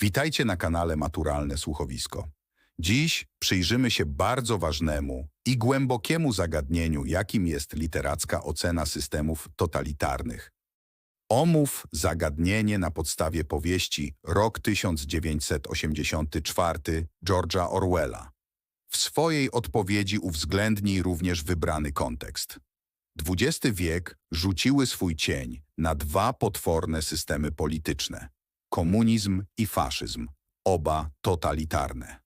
Witajcie na kanale Maturalne Słuchowisko. Dziś przyjrzymy się bardzo ważnemu i głębokiemu zagadnieniu, jakim jest literacka ocena systemów totalitarnych. Omów zagadnienie na podstawie powieści Rok 1984 George'a Orwella. W swojej odpowiedzi uwzględnij również wybrany kontekst. XX wiek rzuciły swój cień na dwa potworne systemy polityczne komunizm i faszyzm, oba totalitarne.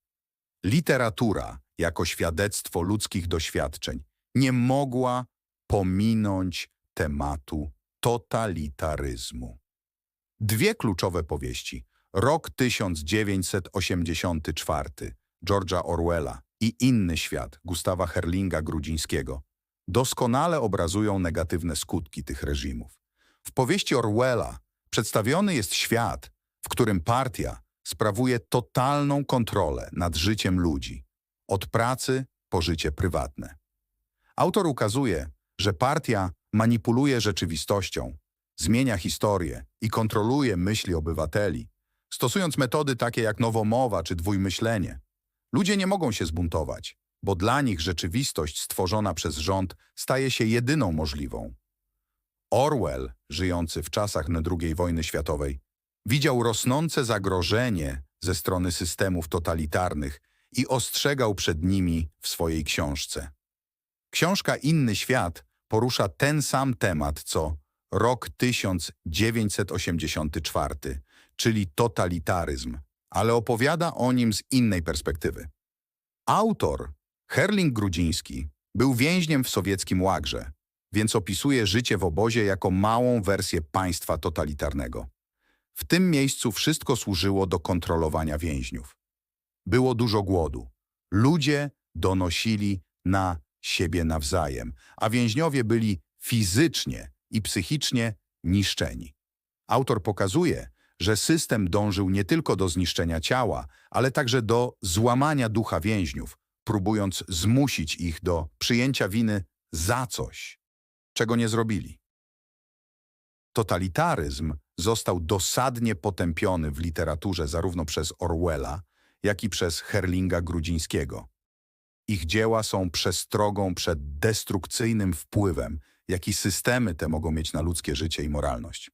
Literatura, jako świadectwo ludzkich doświadczeń, nie mogła pominąć tematu totalitaryzmu. Dwie kluczowe powieści, Rok 1984 George'a Orwella i Inny świat Gustawa Herlinga Grudzińskiego, doskonale obrazują negatywne skutki tych reżimów. W powieści Orwella przedstawiony jest świat, którym partia sprawuje totalną kontrolę nad życiem ludzi, od pracy po życie prywatne. Autor ukazuje, że partia manipuluje rzeczywistością, zmienia historię i kontroluje myśli obywateli, stosując metody takie jak nowomowa czy dwójmyślenie. Ludzie nie mogą się zbuntować, bo dla nich rzeczywistość stworzona przez rząd staje się jedyną możliwą. Orwell, żyjący w czasach II wojny światowej, widział rosnące zagrożenie ze strony systemów totalitarnych i ostrzegał przed nimi w swojej książce. Książka Inny Świat porusza ten sam temat co rok 1984, czyli totalitaryzm, ale opowiada o nim z innej perspektywy. Autor, Herling Grudziński, był więźniem w sowieckim łagrze, więc opisuje życie w obozie jako małą wersję państwa totalitarnego. W tym miejscu wszystko służyło do kontrolowania więźniów. Było dużo głodu. Ludzie donosili na siebie nawzajem, a więźniowie byli fizycznie i psychicznie niszczeni. Autor pokazuje, że system dążył nie tylko do zniszczenia ciała, ale także do złamania ducha więźniów, próbując zmusić ich do przyjęcia winy za coś, czego nie zrobili. Totalitaryzm został dosadnie potępiony w literaturze zarówno przez Orwella, jak i przez Herlinga Grudzińskiego. Ich dzieła są przestrogą przed destrukcyjnym wpływem, jaki systemy te mogą mieć na ludzkie życie i moralność.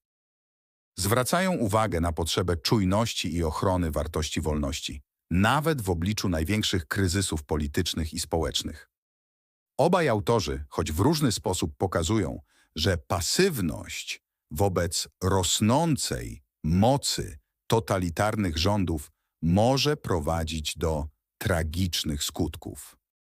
Zwracają uwagę na potrzebę czujności i ochrony wartości wolności, nawet w obliczu największych kryzysów politycznych i społecznych. Obaj autorzy, choć w różny sposób pokazują, że pasywność wobec rosnącej mocy totalitarnych rządów może prowadzić do tragicznych skutków.